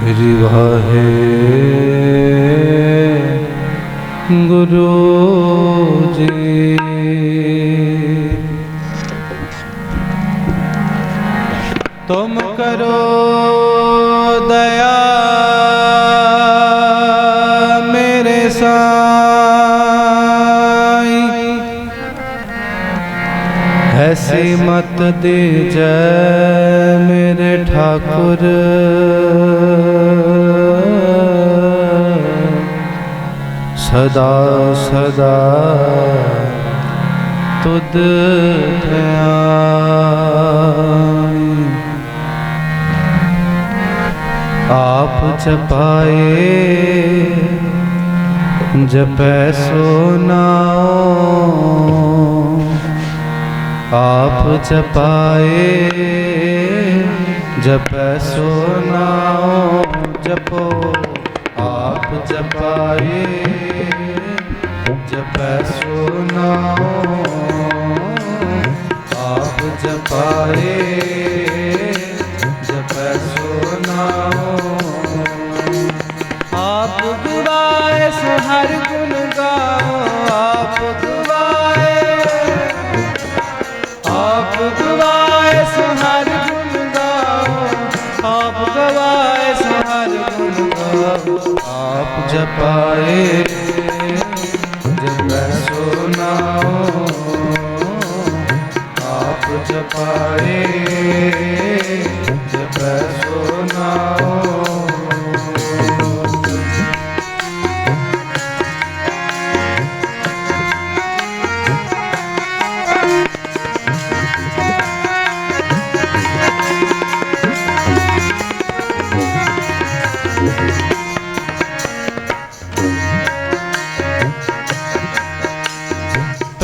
रिवाहे गुरु जी। तुम करो दया मेरे साई। ऐसी मत दे जय मेरे ठाकुर। ਸਦਾ ਸਦਾ ਤੁਧ ਧਿਆਈ ਆਪ ਚਪਾਏ ਜਪੈ ਸੋ ਨਾਉ। ਆਪ ਚਪਾਏ ਜਪੈ ਸੋ ਨਾਉ, ਜਪੋ। ਜਪਾਏ ਜਪੈ ਸੋ ਨਾਉ ਆਪ ਜਪਾਏ। ਆਪ ਜਪਾਏ ਜਪੈ ਸੋ ਨਾਉ ਆਪ ਜਪਾਏ। ਜਪੈ ਸੋ ਨਾਉ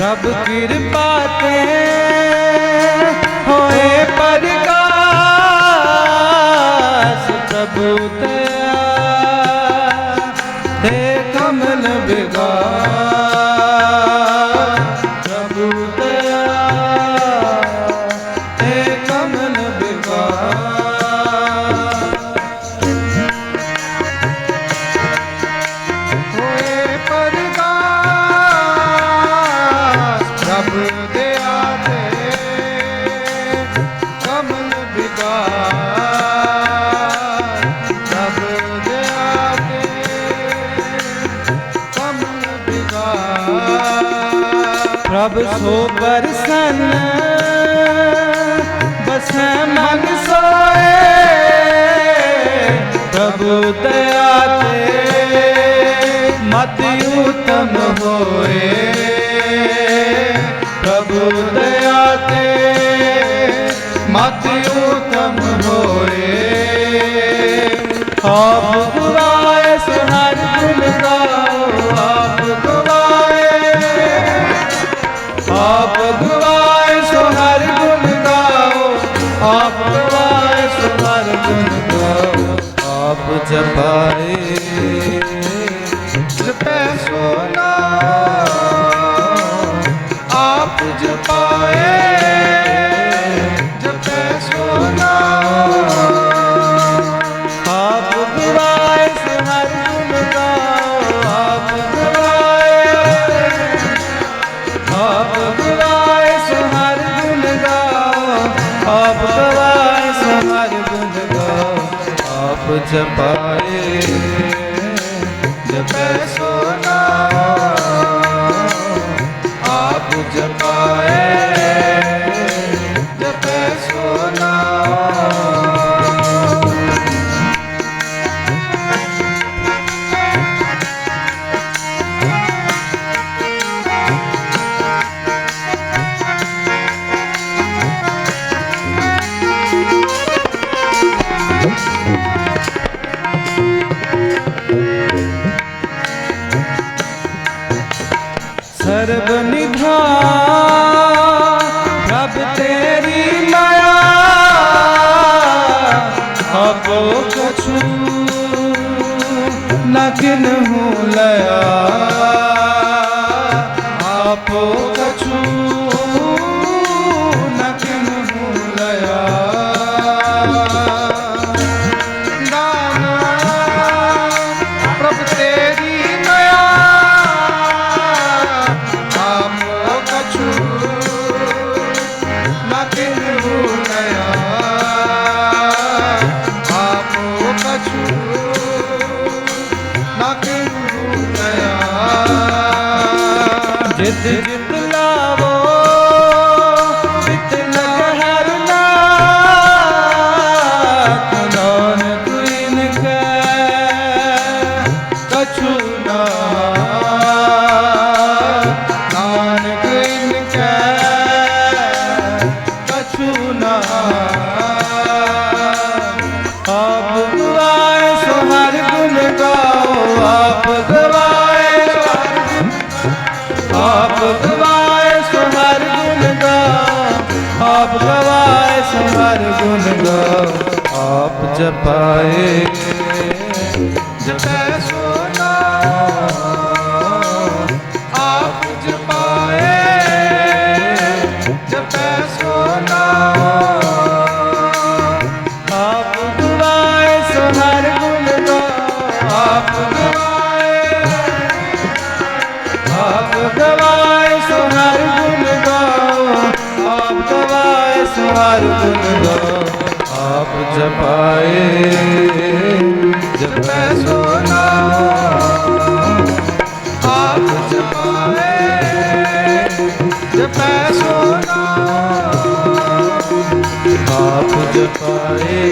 ਪ੍ਰਭ ਕਿਰਪਾ ਤੇ ਹੋਏ ਪ੍ਰਗਾਸ ਪ੍ਰਭ ਸੋ ਬਰਸਨ ਬਸੈ ਮਨ ਸੋਏ। ਪ੍ਰਭੂ ਦਇਆ ਤੇ ਮਤ ਉਤਮ ਹੋਏ। ਪ੍ਰਭੂ ਦਇਆ ਤੇ ਮਤ ਉਤਮ ਹੋਏ। ਆਪ ਆਪ ਜਪਾਏ। ਜਪੈ ਸੋ ਨਾਮ ਆਪ ਜਪਾਏ। ਆਪ ਸਰਬ ਨਿਧਾਨ ਪ੍ਰਭ ਤੇਰੀ ਮਾਇਆ ਆਪੋ ਕਛੂ। ਨ ਕਿਨਹੂ ਲਿਆ। ਪਾਏ। ਜਪੈ ਸੋਨਾ ਆਪ ਜਪਾਏ ਜਪੈ ਸੋਨਾ ਆਪ ਦੁਆਏ ਸਹਰ ਗੁਣ ਆਪ ਜਪਾਏ। ਜਪੈ ਸੋ ਨਾਮ ਆਪ ਜਪਾਏ। ਜਪੈ ਸੋ ਨਾਮ ਆਪ ਜਪਾਏ।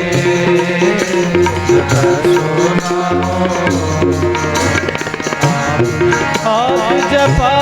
ਜਪੈ ਸੋ ਨਾਮ ਆਪ ਜਪਾਏ।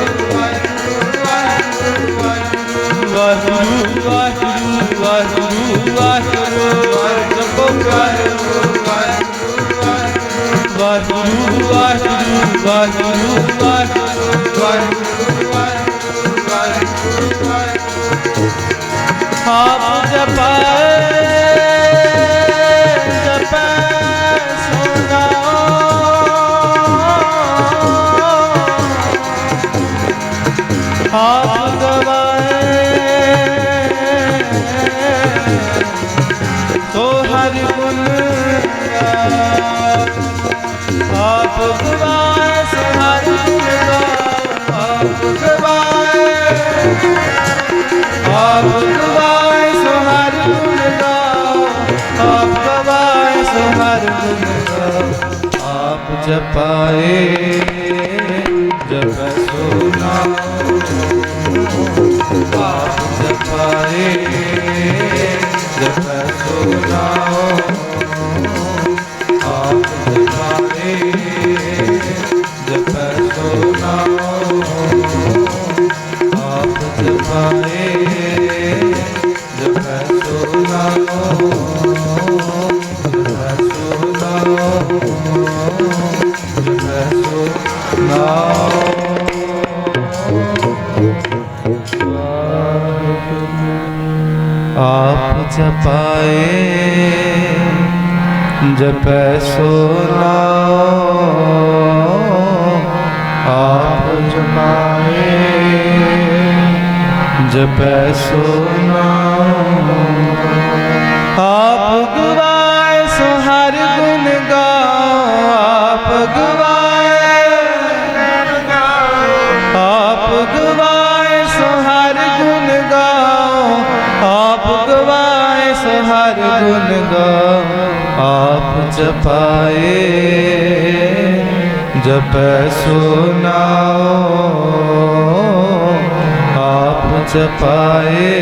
ਵਾਹਿਗੁਰੂ ਵਾਹਿਗੁਰੂ ਵਾਹਿਗੁਰੂ ਵਾਹਿਗੁਰੂ ਜਪੋ ਵਾਹਿਗੁਰੂ ਵਾਹਿਗੁਰੂ ਵਾਹਿਗੁਰੂ ਵਾਹਿਗੁਰੂ ਵਾਹਿਗੁਰੂ ਵਾਹਿਗੁਰੂ ਵਾਹਿਗੁਰੂ ਆਪ ਜਪਾਏ ਆਪ ਗਵਾਏ ਸੋ ਹਰਿ ਆਪ ਗਵਾਏ ਆਪ ਗਵਾਏ ਸੋ ਹਰਿ ਗੁਣ ਗਾਓ। ਆਪ ਗਵਾਏ ਸੋ ਹਰਿ ਗੁਣ ਗਾਓ। ਆਪ ਜਪਾਏ ਪੈ ਸੋਨਾ ਆਪ ਜਮਾਏ। ਜਪੈ ਸੋਨਾ ਆਪ ਗਵਾਏ, ਸੋ ਹਰ ਗੁਣ ਗਾ। ਆਪ ਗਵਾਏ। ਆਪ ਗਵਾਏ, ਸੋ ਹਰ ਗੁਣ ਗਾ। ਆਪ ਗਵਾਏ, ਸੋ ਹਰ ਗੁਣ ਗਾ। ਆ ਜਪਾਏ ਜਪੈ ਸੋ ਨਾਉ ਆਪ ਜਪਾਏ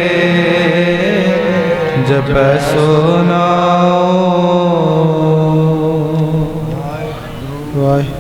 ਜਪੈ ਸੋ ਨਾਉ। ਵਾਹਿਗੁਰੂ।